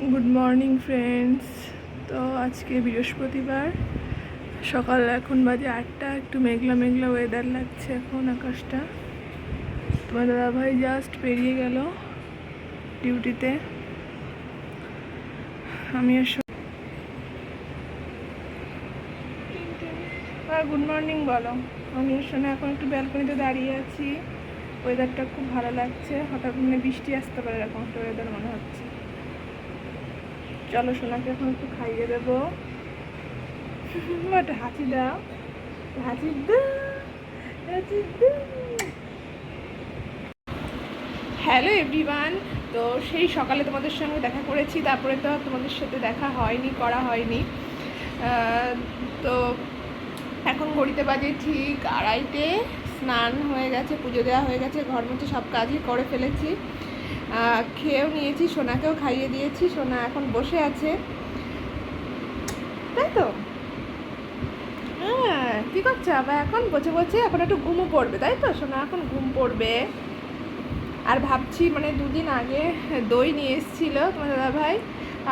Good morning friends তো আজকে বৃহস্পতিবার। সকাল এখন বাজে আটটা, একটু মেঘলা মেঘলা ওয়েদার লাগছে এখন আকাশটা। তোমার দাদাভাই জাস্ট পেরিয়ে গেল ডিউটিতে আমি আর গুড মর্নিং বলো। আমি ওর সঙ্গে এখন একটু ব্যালকনিতে দাঁড়িয়ে আছি। ওয়েদারটা খুব ভালো লাগছে। হঠাৎ মানে বৃষ্টি আসতে পারে এরকম একটা ওয়েদার মনে হচ্ছে। চলো সোনাকে এখন একটু খাইয়ে দেবো। একটা হাঁচি দাও। হাঁচি হাঁচি হ্যালো এভরিওয়ান, তো সেই সকালে তোমাদের সঙ্গে দেখা করেছি, তারপরে তো তোমাদের সাথে দেখা হয়নি, করা হয়নি। তো এখন ঘড়িতে বাজে ঠিক আড়াইটে, স্নান হয়ে গেছে, পুজো দেওয়া হয়ে গেছে, ঘর মধ্যে সব কাজই করে ফেলেছি। খেয়েও নিয়েছি, সোনাকেও খাইয়ে দিয়েছি, সোনা এখন বসে আছে। তাই তো? হ্যাঁ কী করছে? আবার এখন বসে বসে এখন একটু ঘুমও পড়বে তাই তো? সোনা এখন ঘুম পড়বে। আর ভাবছি মানে দুদিন আগে দই নিয়ে এসেছিল তোমার দাদাভাই,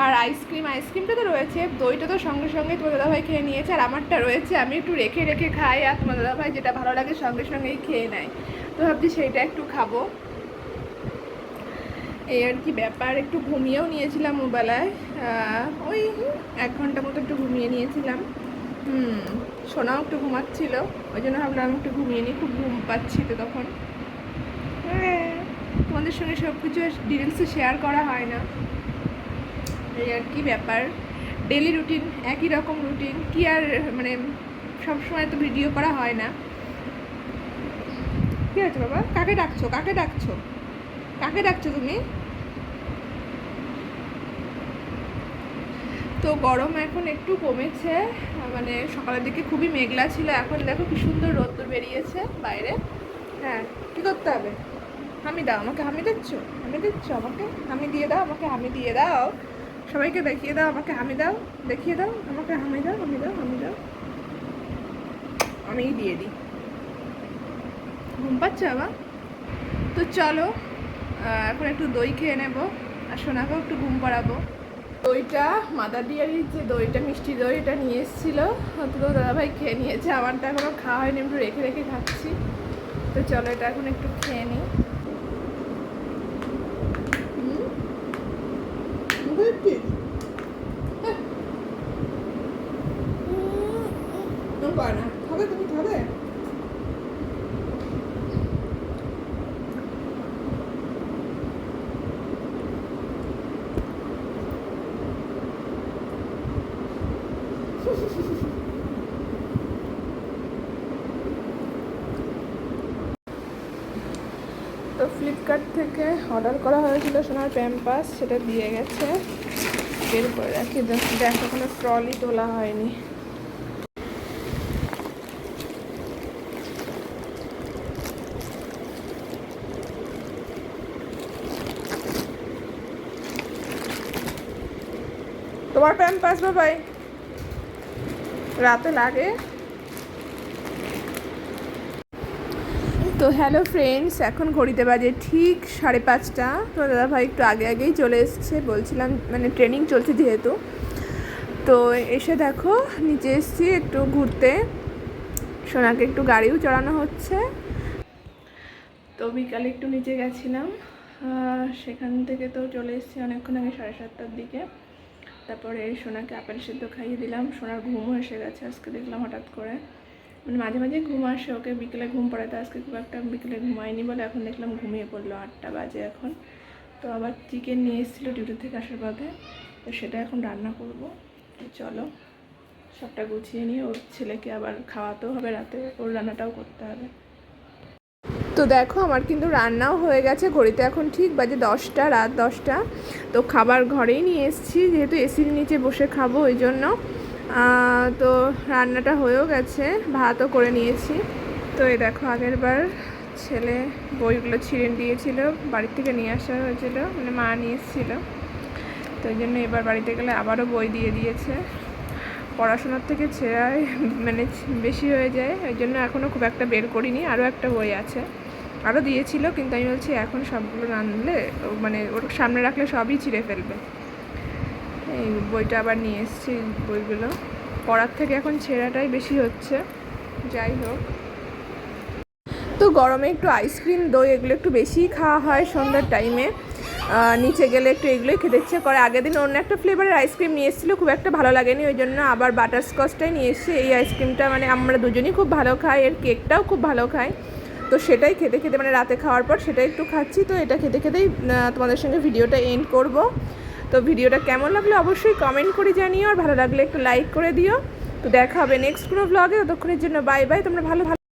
আর আইসক্রিম, আইসক্রিমটা তো রয়েছে। দইটা তো সঙ্গে সঙ্গে তোমার দাদাভাই খেয়ে নিয়েছে, আর আমারটা রয়েছে, আমি একটু রেখে রেখে খাই, আর তোমার দাদাভাই যেটা ভালো লাগে সঙ্গে সঙ্গেই খেয়ে নেয়। তো ভাবছি সেইটা একটু খাব। এই আর কি ব্যাপার, একটু ঘুমিয়েও নিয়েছিলাম ওবেলায় ওই এক ঘণ্টা মতো একটু ঘুমিয়ে নিয়েছিলাম। হুম, সোনাও একটু ঘুমাচ্ছিল, ওই জন্য ভাবলাম একটু ঘুমিয়ে নিই, খুব ঘুম পাচ্ছি তো তখন। হ্যাঁ তোমাদের সঙ্গে সব কিছু ডিটেলসে শেয়ার করা হয় না। এই আর কি ব্যাপার। ডেলি রুটিন একই রকম রুটিন কি আর মানে সবসময় তো ভিডিও করা হয় না। কি আছে বাবা? কাকে ডাকছো? কাকে ডাকছো? কাকে ডাকছো তুমি? তো গরম এখন একটু কমেছে মানে সকালের দিকে খুবই মেঘলা ছিল, এখন দেখো কি সুন্দর রোদ্দুর বেরিয়েছে বাইরে। হ্যাঁ কি করতে হবে? হামি দাও, আমাকে হামি দিচ্ছ? হামি দিচ্ছ আমাকে? হামি দিয়ে দাও, আমাকে হামি দিয়ে দাও। সবাইকে দেখিয়ে দাও, আমাকে হামি দাও, দেখিয়ে দাও, আমাকে হামি দাও হামি দাও হামি দাও। আমিই দিয়ে দিই। ঘুম পাচ্ছে আবার তো চলো এখন একটু দই খেয়ে নেব, আর সোনাকেও একটু ঘুম পাড়াবো। দইটা মাদার ডিয়ারির যে দইটা মিষ্টি দই এটা নিয়ে এসেছিল তো দাদাভাই খেয়ে নিয়েছে। আমারটা এখনও খাওয়া হয়নি একটু রেখে রেখে খাচ্ছি। তো চলো এটা এখন একটু খেয়ে নিই। খাবে তুমি খাবে? তো ফ্লিপকার্ট থেকে অর্ডার করা হয়েছিল সোনার প্যাম্পাস সেটা দিয়ে গেছে। বের করে রাখি দেখ কোনো ট্রলি তোলা হয়নি। তোমার প্যাম্পাস বাবাই? রাতে লাগে? তো হ্যালো ফ্রেন্ডস, এখন ঘড়িতে বাজে ঠিক সাড়ে পাঁচটা। তো দাদাভাই একটু আগে আগেই চলে এসছে, বলছিলাম মানে ট্রেনিং চলছে যেহেতু। তো এসে দেখো, নিচে এসছি একটু ঘুরতে। সোনাকে একটু গাড়িও চড়ানো হচ্ছে। তো বিকালে একটু নিচে গেছিলাম সেখান থেকে তো চলে এসেছি অনেকক্ষণ আগে, সাড়ে সাতটার দিকে। তারপরে সোনাকে আপেল সেদ্ধ খাইয়ে দিলাম, সোনার ঘুমও এসে গেছে, আজকে দেখলাম হঠাৎ করে। মানে মাঝে মাঝে ঘুম আসে, ওকে বিকেলে ঘুম পড়াতে, আজকে খুব একটা বিকেলে ঘুমায়নি বলে এখন দেখলাম ঘুমিয়ে পড়ল আটটা বাজে এখন। তো আবার চিকেন নিয়ে এসেছিল ডিউটি থেকে আসার পথে, তো সেটা এখন রান্না করব। চলো, সবটা গুছিয়ে নিয়ে ওর ছেলেকে আবার খাওয়াতেও হবে রাতে, ওর রান্নাটাও করতে হবে। তো দেখো, আমার কিন্তু রান্নাও হয়ে গেছে, ঘড়িতে এখন ঠিক বাজে দশটা, রাত দশটা। তো খাবার ঘরেই নিয়ে এসেছি, যেহেতু এসির নিচে বসে খাব, ওই জন্য। তো রান্নাটা হয়েও গেছে, ভাতও করে নিয়েছি। তো এই দেখো, আগের বার ছেলে বইগুলো ছিঁড়ে দিয়েছিল, বাড়ির থেকে নিয়ে আসা হয়েছিল মানে মা নিয়ে এসেছিল। তো ওই জন্য এবার বাড়িতে গেলে আবারও বই দিয়ে দিয়েছে। পড়াশোনার থেকে ছেঁড়াই মানে বেশি হয়ে যায়, ওই জন্য এখনও খুব একটা বের করিনি, আরও একটা বই আছে। আরও দিয়েছিল, কিন্তু আমি বলছি, এখন সবগুলো রানলে মানে ওর সামনে রাখলে সবই ছিঁড়ে ফেলবে। এই বইটা আবার নিয়ে এসেছি বইগুলো। পড়ার থেকে এখন ছেঁড়াটাই বেশি হচ্ছে। যাই হোক। তো গরমে একটু আইসক্রিম দই এগুলো একটু বেশিই খাওয়া হয় সন্ধ্যার টাইমে নিচে গেলে একটু এগুলোই খেতে ইচ্ছে করে। আগের দিন অন্য একটা ফ্লেভারের আইসক্রিম নিয়ে এসেছিল, খুব একটা ভালো লাগেনি, ওই জন্য আবার বাটার স্কচটাই নিয়ে এসেছি। এই আইসক্রিমটা মানে আমরা দুজনই খুব ভালো খাই, এর কেকটাও খুব ভালো খাই। তো সেটাই খেতে খেতে মানে রাতে খাওয়ার পর সেটাই একটু খাচ্ছি। তো এটা খেতে খেতেই তোমাদের সঙ্গে ভিডিওটা এন্ড করব। তো ভিডিওটা কেমন লাগল অবশ্যই কমেন্ট করে জানিও আর ভালো লাগলে একটু লাইক করে দিও। তো দেখা হবে নেক্সট কোনো ব্লগে ততক্ষণের জন্য বাই বাই তোমরা ভালো ভালো